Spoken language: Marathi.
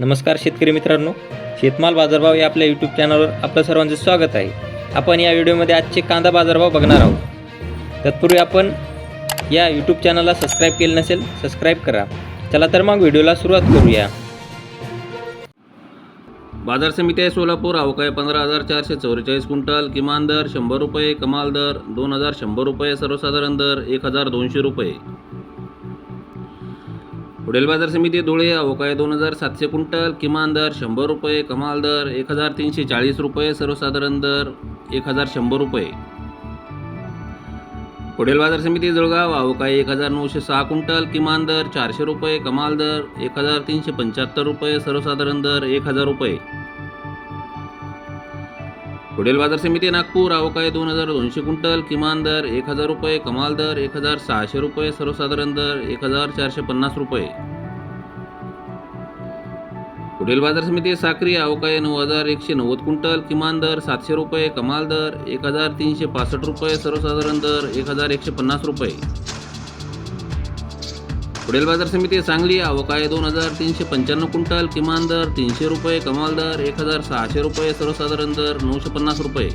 नमस्कार शेतकरी मित्रांनो शेतमाल बाजारभाव या आपल्या यूट्यूब चॅनलवर आपलं सर्वांचं स्वागत आहे. आपण या व्हिडिओमध्ये आजचे कांदा बाजारभाव बघणार आहोत. तत्पूर्वी आपण या यूट्यूब चॅनलला सबस्क्राईब केलं नसेल सबस्क्राईब करा. चला तर मग व्हिडिओला सुरुवात करूया. बाजार समिती आहे सोलापूर अवकाय पंधरा हजार चारशे चौवेचाळीस क्विंटल किमान दर शंभर रुपये कमाल दर दोन हजार शंभर रुपये सर्वसाधारण दर एक हजार दोनशे रुपये. पुढील बाजार समिती धुळे अवकाळी दोन हजार सातशे क्विंटल किमान दर शंभर रुपये कमाल दर एक हजार तीनशे चाळीस रुपये सर्वसाधारण दर एक हजार शंभर रुपये. पुढील बाजार समिती जळगाव अवकाळी एक हजार नऊशे सहा क्विंटल किमान दर चारशे रुपये कमाल दर एक हजार तीनशे पंच्याहत्तर रुपये सर्वसाधारण दर एक हजार रुपये. पुढील बाजार समिती नागपूर अवकाळी दोन हजार दोनशे क्विंटल किमान दर एक हजार रुपये कमाल दर एक हजार सहाशे रुपये सर्वसाधारण दर एक हजार चारशे पन्नास रुपये. पुढील बाजार समिती साक्री अवकाळी नऊ हजार एकशे नव्वद क्विंटल किमान दर सातशे रुपये कमाल दर एक हजार तीनशे पासष्ट रुपये सर्वसाधारण दर एक हजार एकशे पन्नास रुपये. पुढील बाजार समिती सांगली अवकाळी दोन हजार तीनशे पंच्याण्णव क्विंटल किमान दर तीनशे रुपये कमाल दर एक हजार सहाशे रुपये सर्वसाधारण दर नऊशे पन्नास रुपये.